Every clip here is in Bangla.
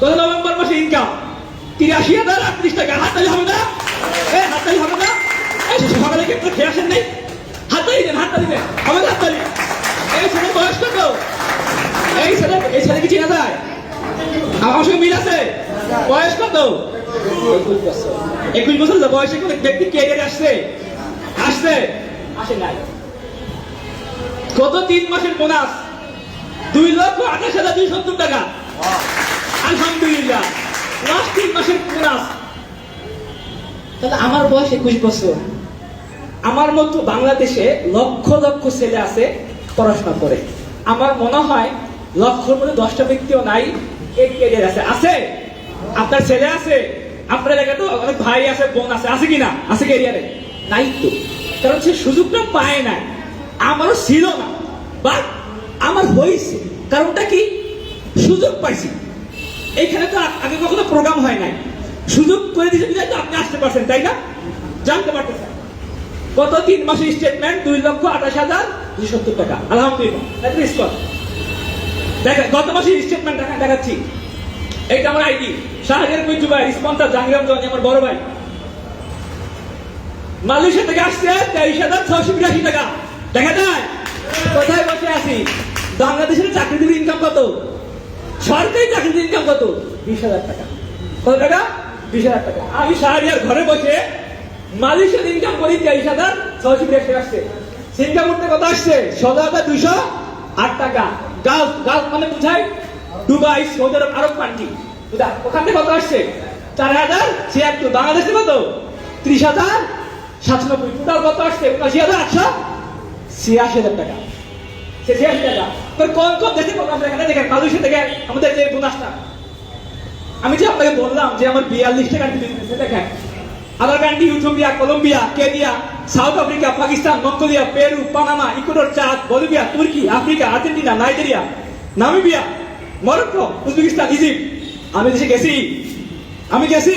গত নভেম্বর মাসে ইনকাম তিরাশি হাজার আটত্রিশ টাকা। হাততালি হবে না? এ, হাততালি হবে না? সকালে কি আপনারা খেয়ে আসেন নাই? হাততালি দেন হাততালি দেন। হবে না হাততালি? এই ছেলে বয়স কত এই ছেলে এই ছেলে কি চেনা যায়? আমার সঙ্গে মিল আছে? বয়স কত একুশ বছর বয়সে কোনো ব্যক্তি কেরিয়ার আসছে। আসছে? আসে নাই। গত তিন মাসের বোনাস দুই লক্ষ আঠাশ হাজার দুই সত্তর টাকা। আলহামদুলিল্লাহ। লাস্ট তিন মাসের বোনাস তাহলে আমার বয়স একুশ বছর। আমার মতো বাংলাদেশে লক্ষ লক্ষ ছেলে আছে পড়াশোনা করে। আমার মনে হয় লক্ষর মধ্যে দশটা ব্যক্তিও নাই ক্যারিয়ার আছে। আছে? আপনার ছেলে আছে? আপনার এলাকায় তো অনেক ভাই আছে, বোন আছে। আছে কি না? আছে ক্যারিয়ারে নাই তো। কারণ সে সুযোগটা পায় না আমারও ছিল না। বা আমার হয়েছে। কারণটা কি? সুযোগ পাইছি। এইখানে তো আগে কখনো প্রোগ্রাম হয় নাই। সুযোগ করে দিয়েছে বিধায় তো আপনি আসতে পারছেন, তাই না? জানতে পারতেছেন। গত তিন মাসের স্টেটমেন্ট দুই লক্ষ আঠাশ হাজার দুই সত্তর টাকা। আলহামদুলিল্লাহ. দেখেন, গত মাসের স্টেটমেন্ট দেখা দেখাচ্ছি। এইটা আমার আইডি শাহজাহান কুইজু ভাই স্পন্সার জাহাঙ্গীর জনি আমার বড় ভাই। মালয়েশিয়া থেকে আসছে তেইশ হাজার ছশো বিরাশি টাকা। দেখা যায়, কোথায় বসে আছি? বাংলাদেশের চাকরিজীবীর ইনকাম কত? সরকারি চাকরির ইনকাম কত? বিশ হাজার টাকা। কত টাকা? বিশ হাজার টাকা। আমি শাহরিয়ার ঘরে বসে মালয়েশিয়ার ইনকাম করি, তেইশ হাজার ছশো বিরাশি আসছে। সিঙ্গাপুর থেকে কত আসছে? ষোলো হাজার দুশো আট টাকা। গালফ গালফ মানে বুঝায় Dubai, Saudi Arab Arab country ওখান থেকে কত আসছে? চার হাজার ছিয়াত্তর। বাংলাদেশে কত? ত্রিশ হাজার সাতানব্বই টোটাল কত আসছে? উনআশি হাজার আটশো ছিয়াশি হাজার টাকা। আমাদের যে বোনাসটা আমি যে আপনাকে বললাম যে আমার বিয়াল্লিশটা কান্ট্রি দেখেন। Other country, Ethiopia, Colombia, Kenya, South Africa, Pakistan, Mongolia, Peru, Panama, Ecuador, Chad, Bolivia, Turkey, Africa, Argentina, Nigeria, Namibia, Morocco, Uzbekistan, Egypt. আমি দেশে গেছি। আমি গেছি।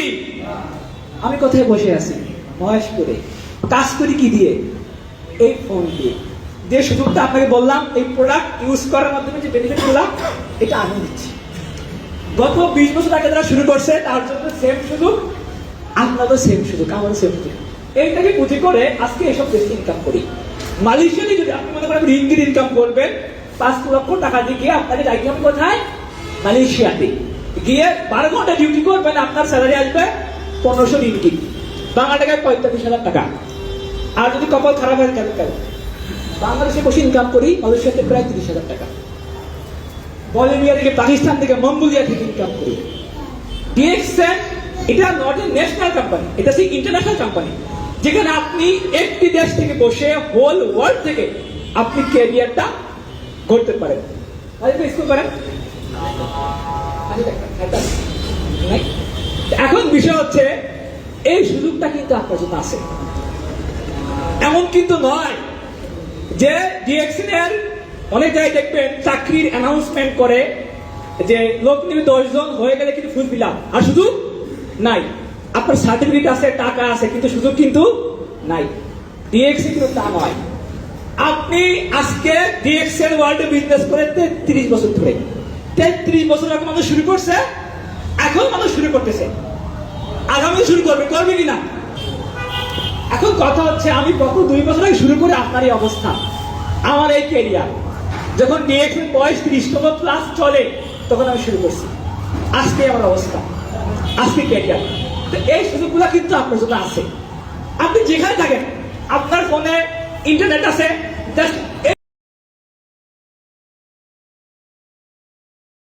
আমি কোথায় বসে আছি? বয়স করে কাজ করি কি দিয়ে? এই ফোন দিয়ে। যে সুযোগটা আপনাকে বললাম, এই প্রোডাক্ট ইউজ করার মাধ্যমে যে বেনিফিটগুলা এটা আমি দিচ্ছি। গত বিশ বছর আগে যারা শুরু করছে, তার জন্য সেম সুযোগ, আপনারও সেম সুযোগ, আমারও সেম সুযোগ। এইটাকে পুঁজি করে আজকে এসব দেশে ইনকাম করি। মালয়েশিয়াতে যদি আপনি মনে করেন রিঙ্গিত ইনকাম করবেন, পাঁচ লক্ষ টাকা দিয়ে গিয়ে আপনাকে যাইতে হবে কোথায়? মালয়েশিয়াতে। গিয়ে বারো ঘণ্টা ডিউটি করবেন, আপনার স্যালারি আসবে পনেরোশো রিঙ্গিত। বাংলা টাকায় পঁয়তাল্লিশ হাজার টাকা। আর যদি কপাল খারাপ হয়, কেন? কেন? বাংলাদেশে বসে ইনকাম করি, মালয়েশিয়াতে প্রায় তিরিশ হাজার টাকা। বলিভিয়া থেকে পাকিস্তান থেকে মঙ্গোলিয়া থেকে ইনকাম করি। এটা নট এ ন্যাশনাল কোম্পানি এটা সেই ইন্টারন্যাশনাল কোম্পানি যেখানে আপনি একটি দেশ থেকে বসে হোল ওয়ার্ল্ড থেকে আপনি ক্যারিয়ারটা করতে পারেন। স্কুল করেন। এখন বিষয় হচ্ছে, এই সুযোগটা কিন্তু আপনার জন্য আছে। এমন কিন্তু নয় যে ডিএক্সিন এর অনেক জায়গায় দেখবেন চাকরির অ্যানাউন্সমেন্ট করে যে লোক নিবে দশ জন হয়ে গেলে কিন্তু ফুল ফিল আর সুযোগ নাই, আপনার সার্টিফিকেট আছে, টাকা আছে, কিন্তু সুযোগ কিন্তু নাই। ডিএক্সি কিন্তু তা নয়। আপনি আজকে ডিএক্সেল ওয়ার্ল্ডে বিজনেস করে তেত্রিশ বছর ধরে। তেত্রিশ বছর আগে মানুষ শুরু করছে, এখন মানুষ শুরু করতেছে। আগামী শুরু করবে করবে কিনা? এখন কথা হচ্ছে, আমি গত দুই বছর আগে শুরু করে আপনার এই অবস্থা, আমার এই কেরিয়ার যখন ডিএক্সের বয়স ত্রিশতম ক্লাস চলে, তখন আমি শুরু করছি। আজকে আমার অবস্থা, আজকে কেরিয়ার তো এই সুযোগগুলো কিন্তু আপনার জন্য আছে। আপনি যেখানে থাকেন, আপনার ফোনে ইন্টারনেট আছে জাস্ট